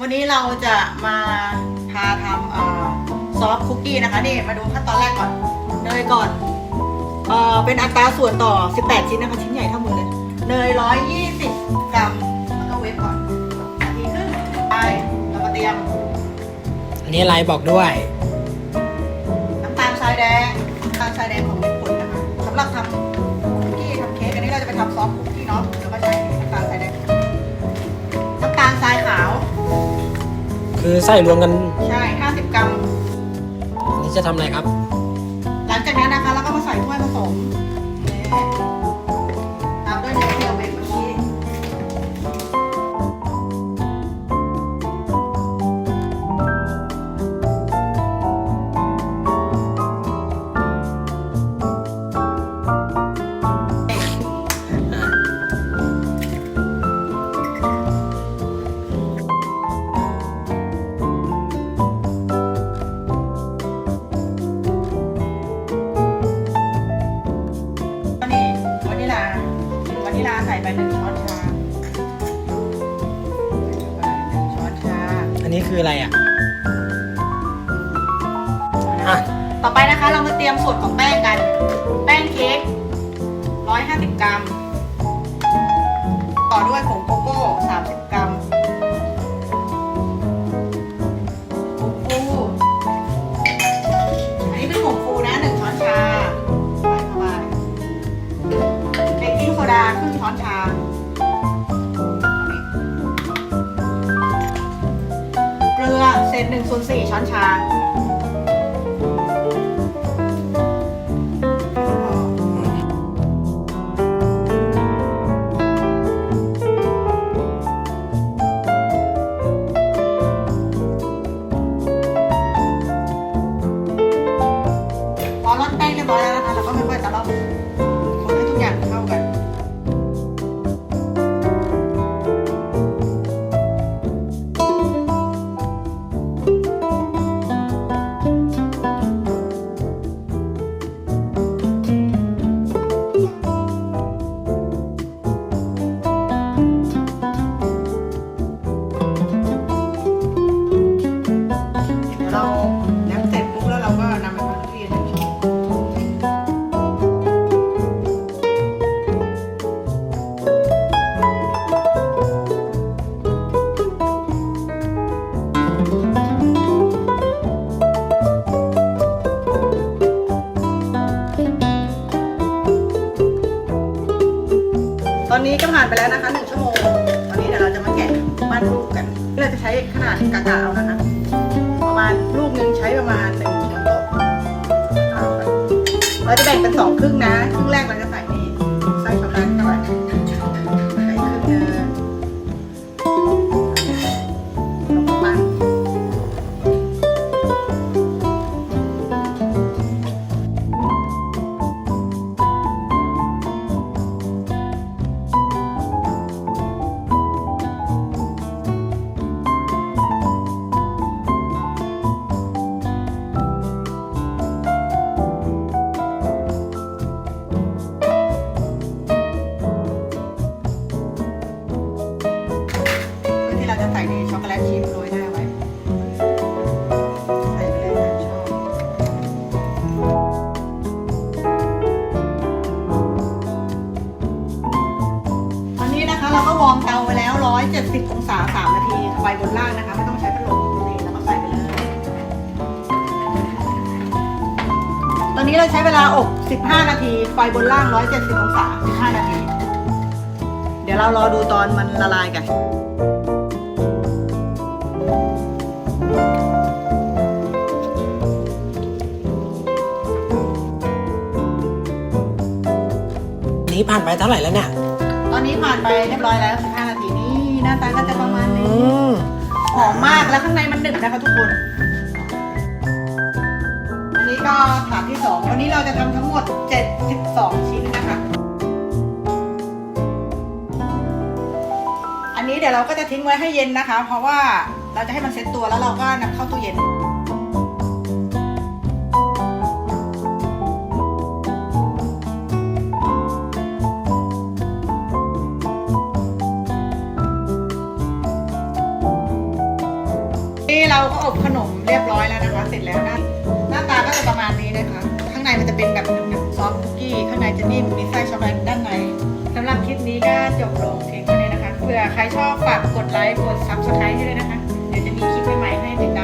วันนี้เราจะมาพาทำเอ่อซอฟคุกกี้นะคะนี่มาดูขั้นตอนแรกก่อนเนยก่อนเอ่อเป็นอัตราส่วนต่อ 18 ชิ้นนะคะชิ้นใหญ่เท่ามือเลยเนย 120 กรัมแล้วก็เวฟก่อนทีครึ่งไปเราก็เตรียมอันนี้อะไรบอกด้วย คือใส่รวมกันใช่ 50 กรัม อันนี้จะทำอะไรครับ หลังจากนั้นนะคะเราก็มาใส่ถ้วยผสม นิลาใส่ไปหนึ่งช้อนชาใส่ไปหนึ่งช้อนชาอันนี้คืออะไรอะ อะ ต่อไปนะคะเรามาเตรียมส่วนของแป้งกัน แป้งเค้ก150 กรัม ต่อด้วยผงโกโก้ 30 กรัม ศษ1ส่วน4ช้อนชา ตอนนี้ก็ผ่านไปแล้วนะคะหนึ่งชั่วโมง ตอนนี้เดี๋ยวเราจะมาแกะปั้นรูปกันเราจะใช้ขนาดกะกะเอานะคะ ประมาณลูกหนึ่งใช้ประมาณหนึ่งช้อนโต๊ะเอาไปเราจะแบ่งเป็นสองครึ่งนะ ครึ่งแรกเราจะ ช็อกโกแลตชีสโรยหน้าไว้ใส่ไปเลยตามชอบ ตอนนี้นะคะเราก็วอร์มเตาไปแล้ว 170 องศา 3 นาทีไฟบนล่างนะคะ ไม่ต้องใช้พัดลมนี่เราก็ใส่ไปเลย ตอนนี้เราใช้เวลาอบ 15 นาที ไฟบนล่าง 170 องศา 15 นาที เดี๋ยวเรารอดูตอนมันละลายกัน อันนี้ผ่านไปเท่าไหร่แล้วเนี่ย ตอนนี้ผ่านไปเรียบร้อยแล้ว15นาทีนี่หน้าตาก็จะประมาณอืนี้มหอมมากแล้วข้างในมันหนึบนะคะทุกคน อันนี้ก็ถาดที่2วันนี้เราจะทำทั้งหมด 72 ชิ้นนะคะ อันนี้เดี๋ยวเราก็จะทิ้งไว้ให้เย็นนะคะ เพราะว่าเราจะให้มันเซ็ตตัวแล้วเราก็นำเข้าตู้เย็น ก็อบขนมเรียบร้อยแล้วนะคะ เสร็จแล้วนะหน้าตาก็จะประมาณนี้นะคะ ข้างในมันจะเป็นแบบหนึบๆซอฟต์คุกกี้ ข้างในจะนิ่มมีไส้ช็อกโกแลตด้านในสำหรับคลิปนี้ก็จบลงเพียงเท่านี้นะคะเผื่อใครชอบฝากกดไลค์กดซับสไครต์ให้ด้วยนะคะ เดี๋ยวจะมีคลิปใหม่ให้ติดตาม